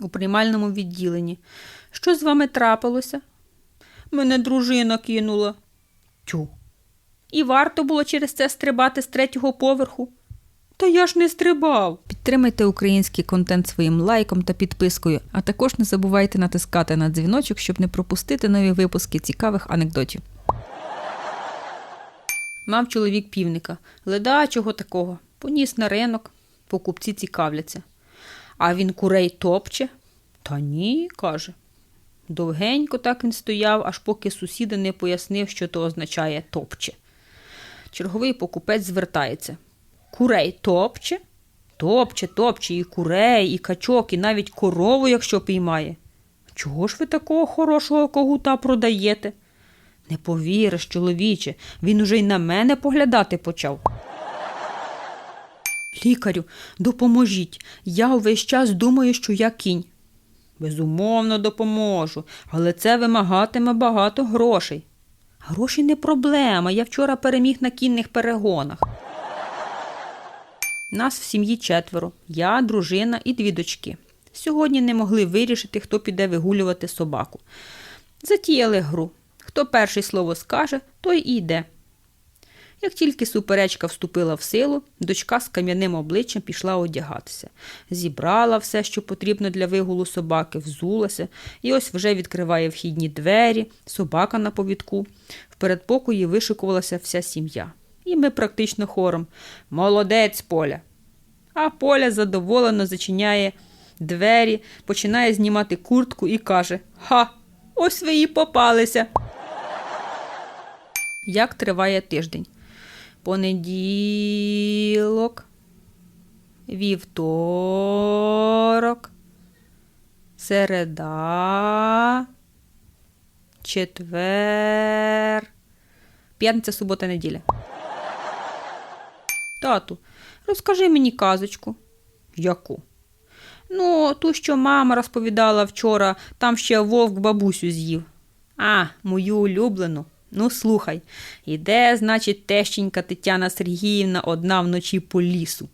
у приймальному відділенні. Що з вами трапилося? Мене дружина кинула. Тю. І варто було через це стрибати з третього поверху. Та я ж не стрибав. Підтримайте український контент своїм лайком та підпискою, а також не забувайте натискати на дзвіночок, щоб не пропустити нові випуски цікавих анекдотів. Мав чоловік півника. Леда чого такого? Поніс на ринок, покупці цікавляться. А він курей топче? Та ні, каже. Довгенько так він стояв, аж поки сусіда не пояснив, що то означає топче. Черговий покупець звертається. Курей топче? Топче, топче, і курей, і качок, і навіть корову, якщо піймає. Чого ж ви такого хорошого когута продаєте? Не повіриш, чоловіче, він уже й на мене поглядати почав. Лікарю, допоможіть. Я увесь час думаю, що я кінь. Безумовно, допоможу, але це вимагатиме багато грошей. Гроші не проблема. Я вчора переміг на кінних перегонах. Нас в сім'ї четверо я, дружина і дві дочки. Сьогодні не могли вирішити, хто піде вигулювати собаку. Затіяли гру. Хто перший слово скаже, той і йде. Як тільки суперечка вступила в силу, дочка з кам'яним обличчям пішла одягатися. Зібрала все, що потрібно для вигулу собаки, взулася, і ось вже відкриває вхідні двері, собака на повідку. В передпокої вишикувалася вся сім'я. І ми практично хором. Молодець, Поля. А Поля задоволено зачиняє двері, починає знімати куртку і каже: Ха, ось ви і попалися. Як триває тиждень? Понеділок, вівторок, середа, четвер, п'ятниця, субота, неділя. Тату, розкажи мені казочку. Яку? Ну, ту, що мама розповідала вчора, там ще вовк бабусю з'їв. А, мою улюблену. Ну, слухай, іде, значить, тещенька Тетяна Сергіївна одна вночі по лісу.